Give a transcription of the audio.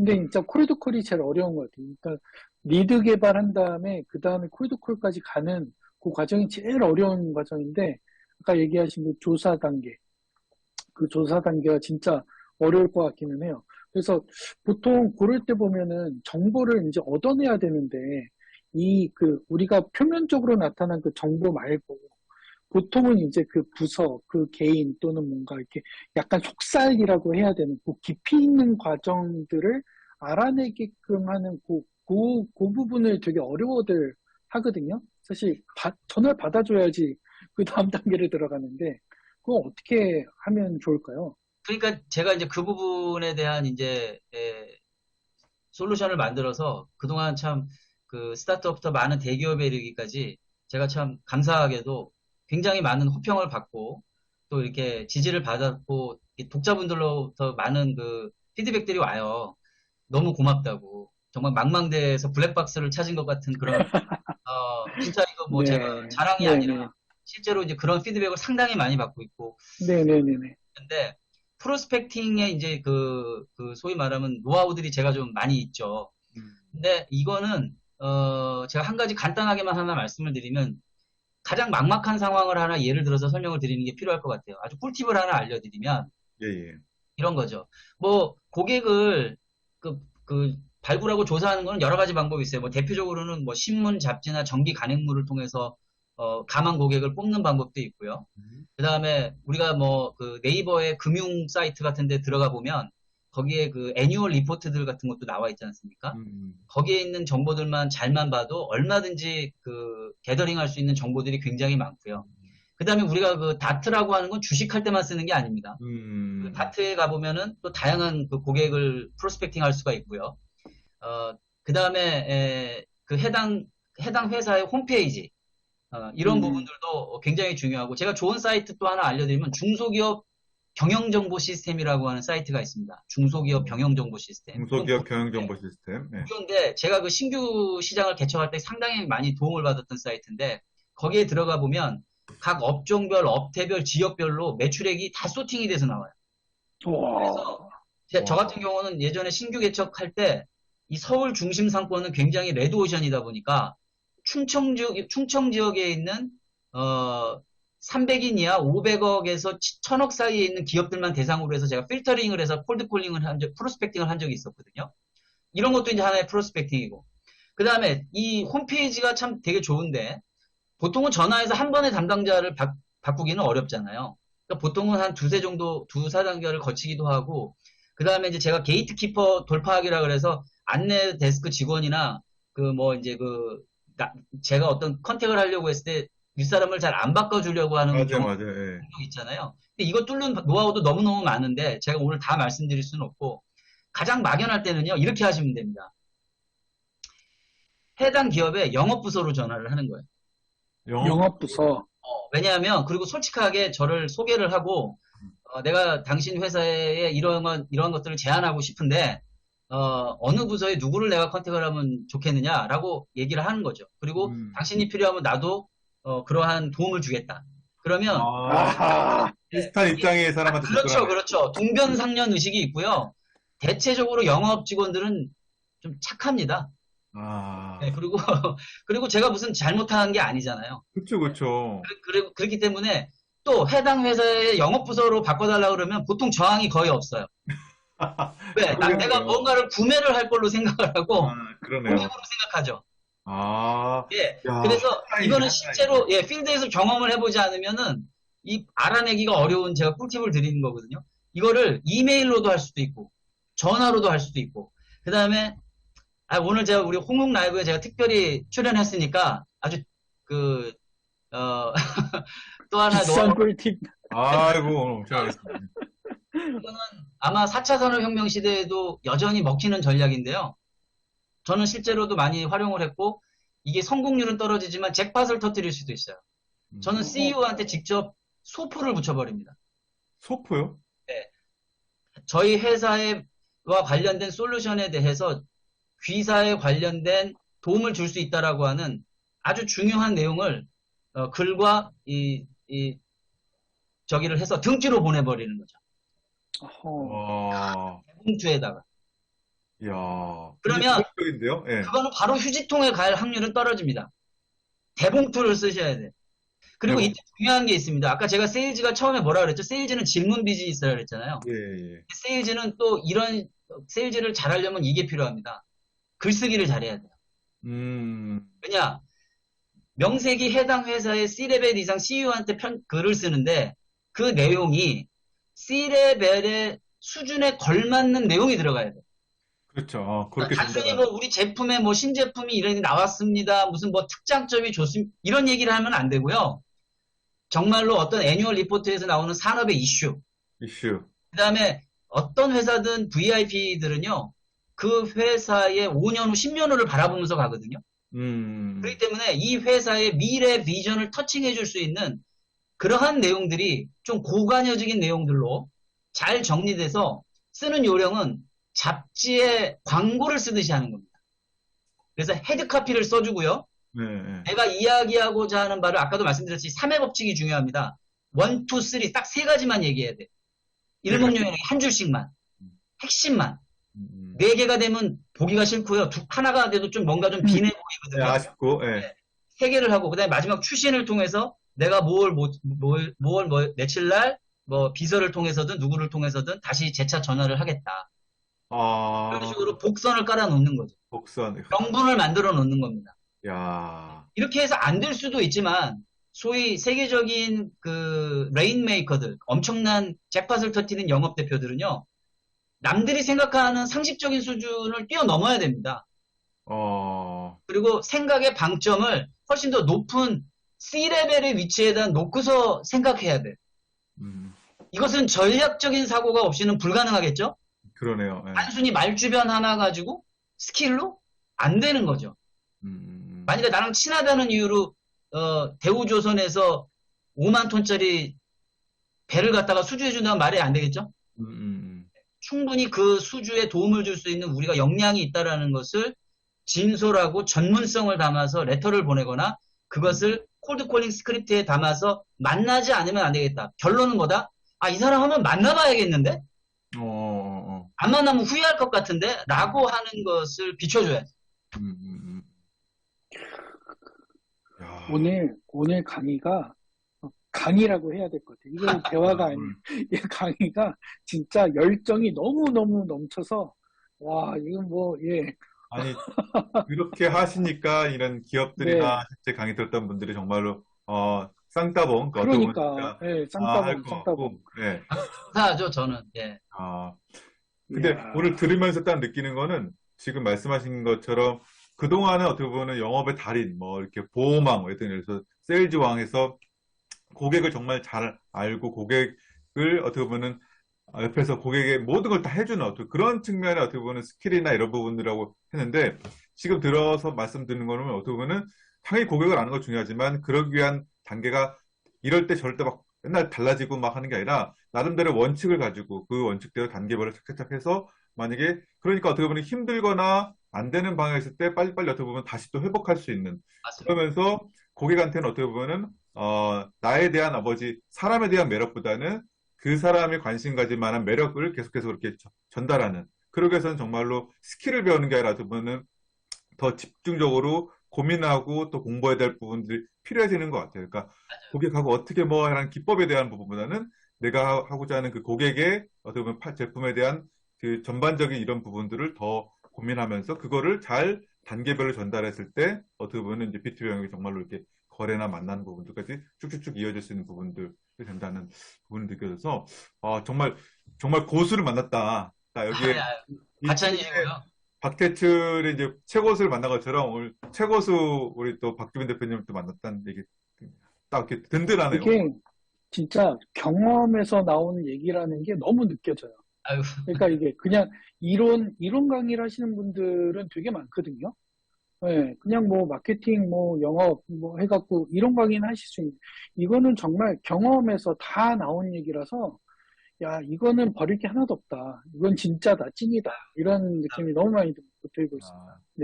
근데 진짜 콜드콜이 제일 어려운 것 같아요. 그러니까 리드 개발한 다음에 그 다음에 콜드콜까지 가는 그 과정이 제일 어려운 과정인데 아까 얘기하신 그 조사 단계 그 조사 단계가 진짜 어려울 것 같기는 해요. 그래서 보통 고를 때 보면은 정보를 이제 얻어내야 되는데 이 그 우리가 표면적으로 나타난 그 정보 말고 보통은 이제 그 부서, 그 개인 또는 뭔가 이렇게 약간 속살이라고 해야 되는 그 깊이 있는 과정들을 알아내게끔 하는 그, 그, 그 부분을 되게 어려워들 하거든요. 사실 바, 전화를 받아줘야지 그 다음 단계를 들어가는데 그거 어떻게 하면 좋을까요? 그러니까 제가 이제 그 부분에 대한 이제 에, 솔루션을 만들어서 그동안 참 그 스타트업부터 많은 대기업에 이르기까지 제가 참 감사하게도 굉장히 많은 호평을 받고 또 이렇게 지지를 받았고 독자분들로부터 많은 그 피드백들이 와요. 너무 고맙다고. 정말 망망대에서 블랙박스를 찾은 것 같은 그런 어 진짜 이거 뭐 네. 제가 자랑이 네 아니라 네. 실제로 이제 그런 피드백을 상당히 많이 받고 있고. 네네네네. 근데 프로스펙팅에 이제 그, 그 소위 말하면 노하우들이 제가 좀 많이 있죠. 음. 근데 이거는 어 제가 한 가지 간단하게만 하나 말씀을 드리면 가장 막막한 상황을 하나 예를 들어서 설명을 드리는 게 필요할 것 같아요. 아주 꿀팁을 하나 알려드리면 예, 예. 이런 거죠. 뭐 고객을 그, 그 발굴하고 조사하는 거는 여러 가지 방법이 있어요. 뭐 대표적으로는 뭐 신문, 잡지나 정기 간행물을 통해서 어, 가만 고객을 뽑는 방법도 있고요. 음. 그 다음에 우리가 뭐 그 네이버의 금융 사이트 같은 데 들어가 보면 거기에 그 애니얼 리포트들 같은 것도 나와 있지 않습니까? 음, 음. 거기에 있는 정보들만 잘만 봐도 얼마든지 그 게더링 할 수 있는 정보들이 굉장히 많고요. 그 다음에 우리가 그 다트라고 하는 건 주식할 때만 쓰는 게 아닙니다. 음. 그 다트에 가보면은 또 다양한 그 고객을 프로스펙팅 할 수가 있고요. 어, 그 다음에 그 해당, 해당 회사의 홈페이지, 어, 이런 음. 부분들도 굉장히 중요하고 제가 좋은 사이트 또 하나 알려드리면 중소기업 경영정보 시스템이라고 하는 사이트가 있습니다. 중소기업 경영정보 시스템. 중소기업 경영정보 시스템. 네. 그런데 제가 그 신규 시장을 개척할 때 상당히 많이 도움을 받았던 사이트인데 거기에 들어가 보면 각 업종별, 업태별, 지역별로 매출액이 다 소팅이 돼서 나와요. 그래서 제, 저 같은 경우는 예전에 신규 개척할 때 이 서울 중심 상권은 굉장히 레드오션이다 보니까 충청 지역, 충청 지역에 있는 어, 300인 이하 500억에서 1000억 사이에 있는 기업들만 대상으로 해서 제가 필터링을 해서 콜드콜링을 한 적, 프로스펙팅을 한 적이 있었거든요. 이런 것도 이제 하나의 프로스펙팅이고. 그 다음에 이 홈페이지가 참 되게 좋은데, 보통은 전화해서 한 번에 담당자를 바, 꾸기는 어렵잖아요. 그러니까 보통은 한 두세 정도, 두사 단계를 거치기도 하고, 그 다음에 이제 제가 게이트키퍼 돌파하기라 그래서 안내 데스크 직원이나 그 뭐 이제 그, 제가 어떤 컨택을 하려고 했을 때 윗사람을 잘 안 바꿔주려고 하는 맞아, 경우 예. 있잖아요. 근데 이거 뚫는 노하우도 너무너무 많은데 제가 오늘 다 말씀드릴 수는 없고 가장 막연할 때는요 이렇게 하시면 됩니다. 해당 기업에 영업 부서로 전화를 하는 거예요. 영업? 부서 어, 왜냐하면 그리고 솔직하게 저를 소개를 하고 어, 내가 당신 회사에 이런 이런 것들을 제안하고 싶은데 어, 어느 부서에 누구를 내가 컨택을 하면 좋겠느냐라고 얘기를 하는 거죠. 그리고 음. 당신이 필요하면 나도 어, 그러한 도움을 주겠다. 그러면 아, 비슷한 입장의 사람한테 그렇죠, 그렇죠. 동변상련 의식이 있고요. 대체적으로 영업 직원들은 좀 착합니다. 아. 네, 그리고 그리고 제가 무슨 잘못한 게 아니잖아요. 그렇죠, 그렇죠. 그리고 그렇기 때문에 또 해당 회사의 영업 부서로 바꿔달라 그러면 보통 저항이 거의 없어요. 왜? 난 내가 뭔가를 구매를 할 걸로 생각을 하고 아, 고객으로 생각하죠. 아. 예. 야, 그래서 이거는 실제로 예, 필드에서 경험을 해보지 않으면은 이 알아내기가 어려운 제가 꿀팁을 드리는 거거든요. 이거를 이메일로도 할 수도 있고 전화로도 할 수도 있고 그 다음에 아, 오늘 제가 우리 홍콩 라이브에 제가 특별히 출연했으니까 아주 그 어, 또 하나 비싼 꿀팁. 아이고, 제가 하겠습니다. 이거는 아마 4차 산업혁명 시대에도 여전히 먹히는 전략인데요. 저는 실제로도 많이 활용을 했고 이게 성공률은 떨어지지만 잭팟을 터뜨릴 수도 있어요. 음. 저는 CEO한테 직접 소포를 붙여버립니다. 소포요? 네. 저희 회사와 관련된 솔루션에 대해서 귀사에 관련된 도움을 줄 수 있다라고 하는 아주 중요한 내용을 어, 글과 이, 이 저기를 해서 등지로 보내버리는 거죠. 어... 봉투에다가. 이야. 그러면 인데요 예. 그거는 바로 휴지통에 갈 확률은 떨어집니다. 대봉투를 쓰셔야 돼. 그리고 네. 이때 중요한 게 있습니다. 아까 제가 세일즈가 처음에 뭐라 그랬죠? 세일즈는 질문 비즈니스라 그랬잖아요. 예, 예. 세일즈는 또 이런 세일즈를 잘하려면 이게 필요합니다. 글쓰기를 잘해야 돼요. 음, 왜냐? 명색이 해당 회사의 C레벨 이상 CEO한테 편, 글을 쓰는데 그 내용이 C레벨의 수준에 걸맞는 내용이 들어가야 돼요. 그렇죠. 어, 그렇게 단순히. 뭐 우리 제품에 뭐 신제품이 이런 게 나왔습니다. 무슨 뭐 특장점이 좋습니다. 이런 얘기를 하면 안 되고요. 정말로 어떤 애뉴얼 리포트에서 나오는 산업의 이슈, 이슈. 그 다음에 어떤 회사든 VIP들은요, 그 회사의 5년 후, 10년 후를 바라보면서 가거든요. 음, 그렇기 때문에 이 회사의 미래 비전을 터칭해 줄 수 있는 그러한 내용들이 좀 고관여적인 내용들로 잘 정리돼서 쓰는 요령은 잡지에 광고를 쓰듯이 하는 겁니다. 그래서 헤드카피를 써주고요. 네, 네. 내가 이야기하고자 하는 바를 아까도 말씀드렸듯이 3회 법칙이 중요합니다. 1, 2, 3, 딱 세 가지만 얘기해야 돼. 일목요연하게 한 줄씩만. 핵심만. 음, 음. 네 개가 되면 보기가 싫고요. 두, 하나가 돼도 좀 뭔가 좀 비내 네, 보이거든요. 아쉽고, 예. 세 개를 하고, 그 다음에 마지막 추신을 통해서 내가 뭘, 뭐, 뭘, 뭘, 뭐, 며칠 날, 뭐, 비서를 통해서든 누구를 통해서든 다시 재차 전화를 하겠다. 아, 그런 식으로 복선을 깔아 놓는 거죠. 복선. 명분을 만들어 놓는 겁니다. 야, 이렇게 해서 안 될 수도 있지만, 소위 세계적인 그 레인메이커들, 엄청난 잭팟을 터뜨리는 영업 대표들은요, 남들이 생각하는 상식적인 수준을 뛰어넘어야 됩니다. 어, 그리고 생각의 방점을 훨씬 더 높은 C레벨의 위치에다 놓고서 생각해야 돼. 음, 이것은 전략적인 사고가 없이는 불가능하겠죠? 그러네요. 예. 단순히 말 주변 하나 가지고 스킬로 안 되는 거죠. 음, 음, 만약에 나랑 친하다는 이유로 어, 대우조선에서 5만 톤짜리 배를 갖다가 수주해 준다는 말이 안 되겠죠? 음, 음, 충분히 그 수주에 도움을 줄 수 있는 우리가 역량이 있다라는 것을 진솔하고 전문성을 담아서 레터를 보내거나 그것을 콜드콜링 스크립트에 담아서 만나지 않으면 안 되겠다. 결론은 뭐다? 아, 이 사람 한번 만나봐야겠는데? 음. 어. 안 만나면 후회할 것 같은데? 라고 하는 것을 비춰줘야지. 음, 음, 음. 야, 오늘, 오늘 강의가 강의라고 해야 될 것 같아요. 이건 대화가 아니에요. 음, 이 강의가 진짜 열정이 너무너무 넘쳐서, 와, 이건 뭐, 예. 아니, 그렇게 하시니까 이런 기업들이나 실제 강의 들었던 분들이 정말로, 어, 쌍따봉, 그 그러니까, 예, 아, 쌍따봉, 할것 쌍따봉. 예. 하죠, 저는. 예. 아, 근데 이야. 오늘 들으면서 딱 느끼는 거는 지금 말씀하신 것처럼 그동안은 어떻게 보면 영업의 달인, 뭐 이렇게 보호망, 예를 들어서 세일즈왕에서 고객을 정말 잘 알고 고객을 어떻게 보면은 옆에서 고객의 모든 걸 다 해주는 어떤 그런 측면의 어떻게 보면 스킬이나 이런 부분이라고 했는데 지금 들어서 말씀 드리는 거는 어떻게 보면은 당연히 고객을 아는 건 중요하지만 그러기 위한 단계가 이럴 때 저럴 때 막 맨날 달라지고 막 하는 게 아니라 나름대로 원칙을 가지고 그 원칙대로 단계별로 착착착 해서 만약에 그러니까 어떻게 보면 힘들거나 안 되는 방향에 있을 때 빨리빨리 어떻게 보면 다시 또 회복할 수 있는 맞습니다. 그러면서 고객한테는 어떻게 보면은 어, 나에 대한 아버지 사람에 대한 매력보다는 그 사람이 관심 가질 만한 매력을 계속해서 그렇게 저- 전달하는 그러기 위해서는 정말로 스킬을 배우는 게 아니라 어떻게 보면은 더 집중적으로 고민하고 또 공부해야 될 부분들이 필요해지는 것 같아요. 그러니까 고객하고 어떻게 뭐 하는 기법에 대한 부분보다는 내가 하고자 하는 그 고객의 어떻게 보면 파- 제품에 대한 그 전반적인 이런 부분들을 더 고민하면서 그거를 잘 단계별로 전달했을 때 어떻게 보면 이제 비트 병역이 정말로 이렇게 거래나 만나는 부분들까지 쭉쭉쭉 이어질 수 있는 부분들이 된다는 부분이 느껴져서 아, 정말 정말 고수를 만났다. 딱 여기에 아, 아, 이 과찬이시고요. 박태출의 이제 최고수를 만난 것처럼 오늘 최고수 우리 또 박주빈 대표님 또 만났다는 얘기 딱 이렇게 든든하네요. 이게 진짜 경험에서 나오는 얘기라는 게 너무 느껴져요. 아유, 그러니까 이게 그냥 이론, 이론 강의를 하시는 분들은 되게 많거든요. 예, 그냥 뭐 마케팅, 뭐 영업, 뭐 해갖고 이론 강의는 하실 수 있는. 이거는 정말 경험에서 다 나온 얘기라서, 야, 이거는 버릴 게 하나도 없다. 이건 진짜다, 찐이다. 이런 느낌이 너무 많이 들고 있습니다. 아,